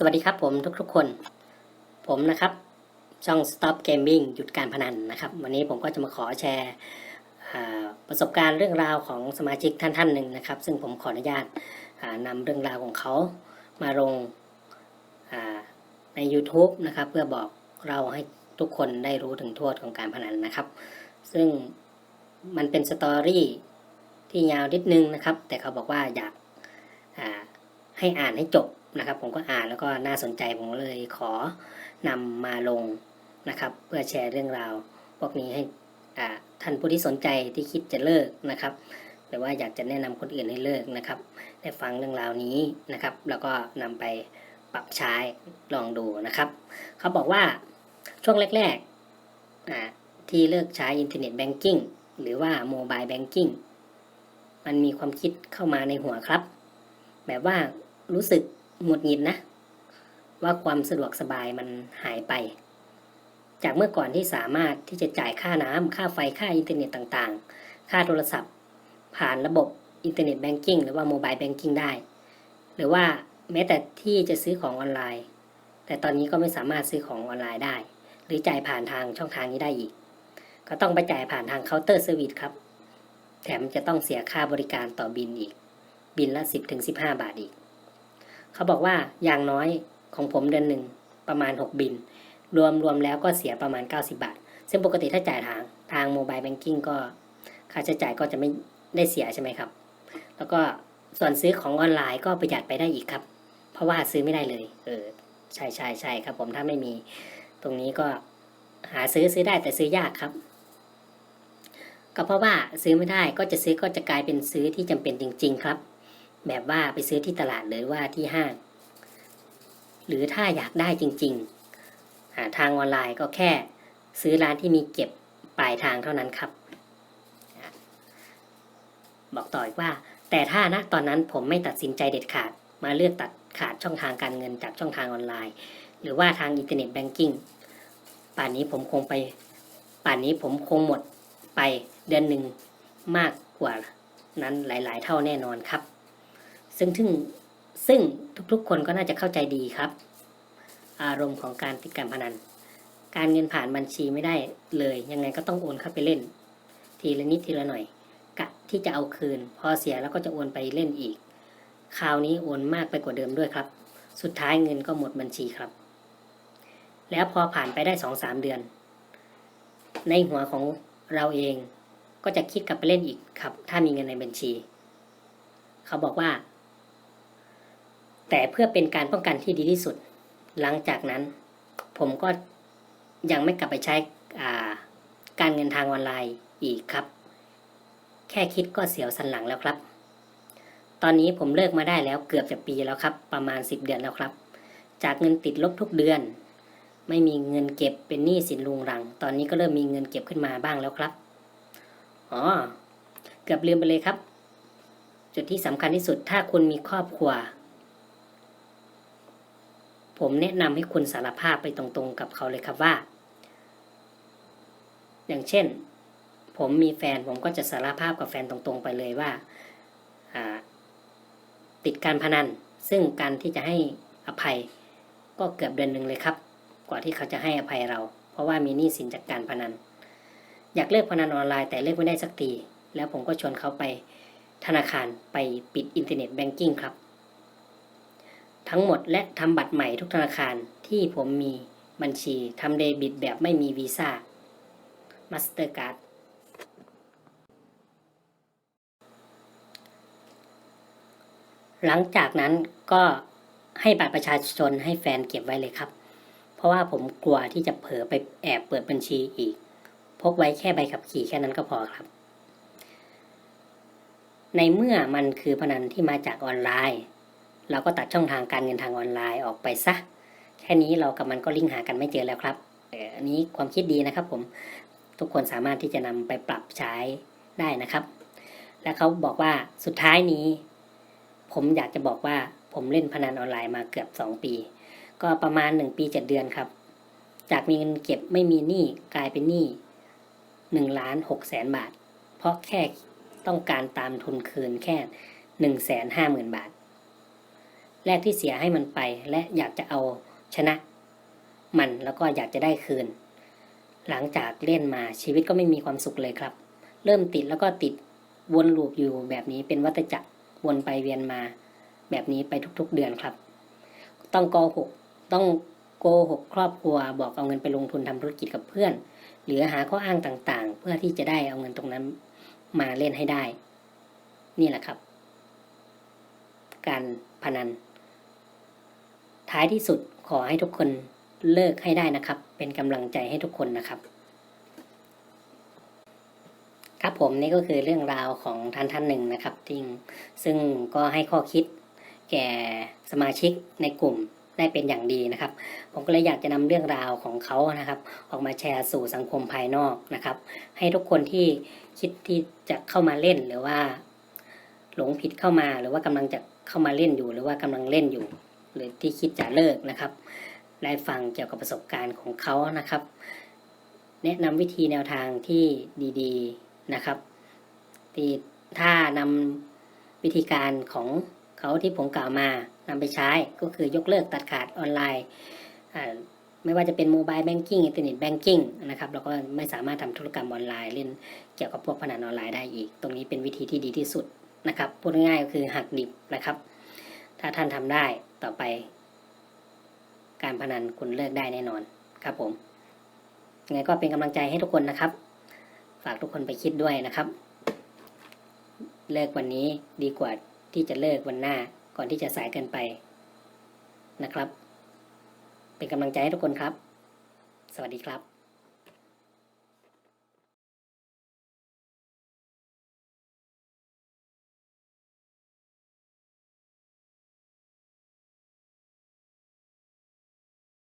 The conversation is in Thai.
สวัสดีครับผมทุกๆคน ผมนะครับ ช่อง Stop Gaming หยุดการพนันนะครับ วันนี้ผมก็จะมาขอแชร์ประสบการณ์เรื่องราวของสมาชิกท่านท่านหนึ่งนะครับ ซึ่งผมขออนุญาตนำเรื่องราวของเขามาลงใน YouTube นะครับ เพื่อบอกเราให้ทุกคนได้รู้ถึงโทษของการพนันนะครับ ซึ่งมันเป็นสตอรี่ที่ยาวนิดนึงนะครับ แต่เขาบอกว่าอยากให้อ่านให้จบ นะครับ ผมก็อ่านแล้วก็น่าสนใจผมเลยขอนำมาลงนะครับ เพื่อแชร์เรื่องราวพวกนี้ให้ท่านผู้ที่สนใจที่คิดจะเลิกนะครับหรือว่าอยากจะแนะนำคนอื่นให้เลิกนะครับ ได้ฟังเรื่องราวนี้นะครับ แล้วก็นำไปปรับใช้ลองดูนะครับ เขาบอกว่าช่วงแรกๆที่เลิกใช้อินเทอร์เน็ตแบงกิ้งหรือว่าโมบายแบงกิ้งมันมีความคิดเข้ามาในหัวครับ แบบว่ารู้สึก หงุดหงิดนะ ว่าความสะดวกสบายมันหายไป จากเมื่อก่อนที่สามารถที่จะจ่ายค่าน้ำค่าไฟค่าอินเทอร์เน็ตต่างๆ ค่าโทรศัพท์ ผ่านระบบอินเทอร์เน็ตแบงกิ้งหรือว่าโมบายแบงกิ้งได้ หรือว่าแม้แต่ที่จะซื้อของออนไลน์ แต่ตอนนี้ก็ไม่สามารถซื้อของออนไลน์ได้ หรือจ่ายผ่านทางช่องทางนี้ได้อีก ก็ต้องไปจ่ายผ่านทางเคาน์เตอร์เซอร์วิสครับ แถมจะต้องเสียค่าบริการต่อบินอีก บินละ 10-15 บาทอีก เขาบอกว่าอย่างน้อยของผมเดือนหนึ่งประมาณ 6 บิน รวมรวมแล้วก็เสียประมาณ 90 บาท ซึ่งปกติถ้าจ่ายทางทางโมบายแบงกิ้งก็ค่าใช้จ่ายก็จะไม่ได้เสียใช่ไหมครับ แล้วก็ส่วนซื้อของออนไลน์ก็ประหยัดไปได้อีกครับ เพราะว่าซื้อไม่ได้เลย เออใช่ใช่ใช่ครับ ผมถ้าไม่มีตรงนี้ก็หาซื้อซื้อได้แต่ซื้อยากครับ ก็เพราะว่าซื้อไม่ได้ก็จะซื้อก็จะกลายเป็นซื้อที่จำเป็นจริง ๆ ครับ แบบว่าไปซื้อที่ตลาดหรือว่าที่ห้าง หรือถ้าอยากได้จริง ๆ หาทางออนไลน์ก็แค่ซื้อร้านที่มีเก็บปลายทางเท่านั้นครับ บอกต่ออีกว่า แต่ถ้านะตอนนั้นผมไม่ตัดสินใจเด็ดขาด มาเลือกตัดขาดช่องทางการเงินจากช่องทางออนไลน์ หรือว่าทางอินเทอร์เน็ตแบงกิ้งป่านนี้ผมคงไป ป่านนี้ผมคงหมดไปเดือนหนึ่งมากกว่านั้นหลาย ๆ เท่าแน่นอนครับ ซึ่งซึ่งซึ่งทุกๆ คนก็น่าจะเข้าใจดีครับ อารมณ์ของการติดการพนัน การเงินผ่านบัญชีไม่ได้เลย ยังไงก็ต้องโอนเข้าไปเล่น ทีละนิดทีละหน่อย กะที่จะเอาคืน พอเสียแล้วก็จะโอนไปเล่นอีก คราวนี้โอนมากไปกว่าเดิมด้วยครับ สุดท้ายเงินก็หมดบัญชีครับ แล้วพอผ่านไปได้สองสามเดือน ในหัวของเราเองก็จะคิดกลับไปเล่นอีกครับ ถ้ามีเงินในบัญชี เขาบอกว่า แต่เพื่อเป็นการป้องกันที่ดีที่สุด หลังจากนั้น ผมก็ยังไม่กลับไปใช้การเงินทางออนไลน์อีกครับ แค่คิดก็เสียวสันหลังแล้วครับ ตอนนี้ผมเลิกมาได้แล้วเกือบจะปีแล้วครับ ประมาณสิบเดือนแล้วครับ จากเงินติดลบทุกเดือน ไม่มีเงินเก็บเป็นหนี้สินลุงรัง ตอนนี้ก็เริ่มมีเงินเก็บขึ้นมาบ้างแล้วครับอ๋อเกือบลืมไปเลยครับ จุดที่สำคัญที่สุดถ้าคุณมีครอบครัว ผมแนะนำให้คุณสารภาพไปตรงๆกับเขาเลยครับว่า อย่างเช่น ผมมีแฟนผมก็จะสารภาพกับแฟนตรงๆไปเลยว่า ติดการพนัน ซึ่งการที่จะให้อภัยก็เกือบเดือนหนึ่งเลยครับ กว่าที่เขาจะให้อภัยเรา เพราะว่ามีหนี้สินจากการพนัน อยากเลิกพนันออนไลน์แต่เลิกไม่ได้สักที แล้วผมก็ชวนเขาไปธนาคารไปปิดอินเทอร์เน็ตแบงกิ้งครับ ทั้งหมดและทำบัตรใหม่ทุกธนาคารที่ผมมีบัญชีทำเดบิตแบบไม่มีวีซ่ามาสเตอร์การ์ดหลังจากนั้นก็ให้บัตรประชาชนให้แฟนเก็บไว้เลยครับ เพราะว่าผมกลัวที่จะเผลอไปแอบเปิดบัญชีอีก พกไว้แค่ใบขับขี่แค่นั้นก็พอครับ ในเมื่อมันคือพนันที่มาจากออนไลน์ เราก็ตัดช่องทางการเงินทางออนไลน์ออกไปซะ แค่นี้เรากับมันก็ลิงก์หากันไม่เจอแล้วครับอออันนี้ความคิดดีนะครับผมทุกคนสามารถที่จะนำไปปรับใช้ได้นะครับ และเขาบอกว่าสุดท้ายนี้ ผมอยากจะบอกว่าผมเล่นพนันออนไลน์มาเกือบสองปี ก็ประมาณหนึ่งปีเจ็ดเดือนครับ จากมีเงินเก็บไม่มีหนี้กลายเป็นหนี้หนึ่งล้านหกแสนบาท เพราะแค่ต้องการตามทุนคืนแค่หนึ่งแสนห้าหมื่นบาท แลกที่เสียให้มันไปและอยากจะเอาชนะ มันแล้วก็อยากจะได้คืน หลังจากเล่นมาชีวิตก็ไม่มีความสุขเลยครับ เริ่มติดแล้วก็ติดวนลูปอยู่แบบนี้เป็นวัฏจักรวนไปเวียนมา แบบนี้ไปทุกๆเดือนครับ ต้องโกหกต้องโกหกครอบครัวบอกเอาเงินไปลงทุนทำธุรกิจกับเพื่อน หรือหาข้ออ้างต่างๆ เพื่อที่จะได้เอาเงินตรงนั้นมาเล่นให้ได้ นี่แหละครับ การพนัน ท้ายที่สุดขอให้ทุกคนเลิกให้ได้นะครับ เป็นกำลังใจให้ทุกคนนะครับ ครับผมนี่ก็คือเรื่องราวของท่านท่านหนึ่งนะครับจริงซึ่งก็ให้ข้อคิดแก่สมาชิกในกลุ่มได้เป็นอย่างดีนะครับ ผมก็เลยอยากจะนำเรื่องราวของเขานะครับ ออกมาแชร์สู่สังคมภายนอกนะครับ ให้ทุกคนที่คิดที่จะเข้ามาเล่นหรือว่า หลงผิดเข้ามาหรือว่ากำลังจะเข้ามาเล่นอยู่ หรือว่ากำลังเล่นอยู่ หรือที่คิดจะเลิกนะครับ ได้ฟังเกี่ยวกับประสบการณ์ของเขานะครับ แนะนำวิธีแนวทางที่ดีๆนะครับที่ถ้านำวิธีการของเขาที่ผมกล่าวมานำไปใช้ก็คือยกเลิกตัดขาดออนไลน์ไม่ว่าจะเป็นโมบายแบงกิ้งอินเทอร์เน็ตแบงกิ้งนะครับเราก็ไม่สามารถทำธุรกรรมออนไลน์เล่นเกี่ยวกับพวกพนันออนไลน์ได้อีก ตรงนี้เป็นวิธีที่ดีที่สุดนะครับพูดง่ายๆก็คือหักดิบนะครับ ถ้าท่านทำได้ ต่อไป การพนันคุณเลิกได้แน่นอนครับผมยังไงก็เป็นกำลังใจให้ทุกคนนะครับ ฝากทุกคนไปคิดด้วยนะครับ เลิกวันนี้ดีกว่าที่จะเลิกวันหน้าก่อนที่จะสายเกินไปนะครับ เป็นกำลังใจให้ทุกคนครับ สวัสดีครับ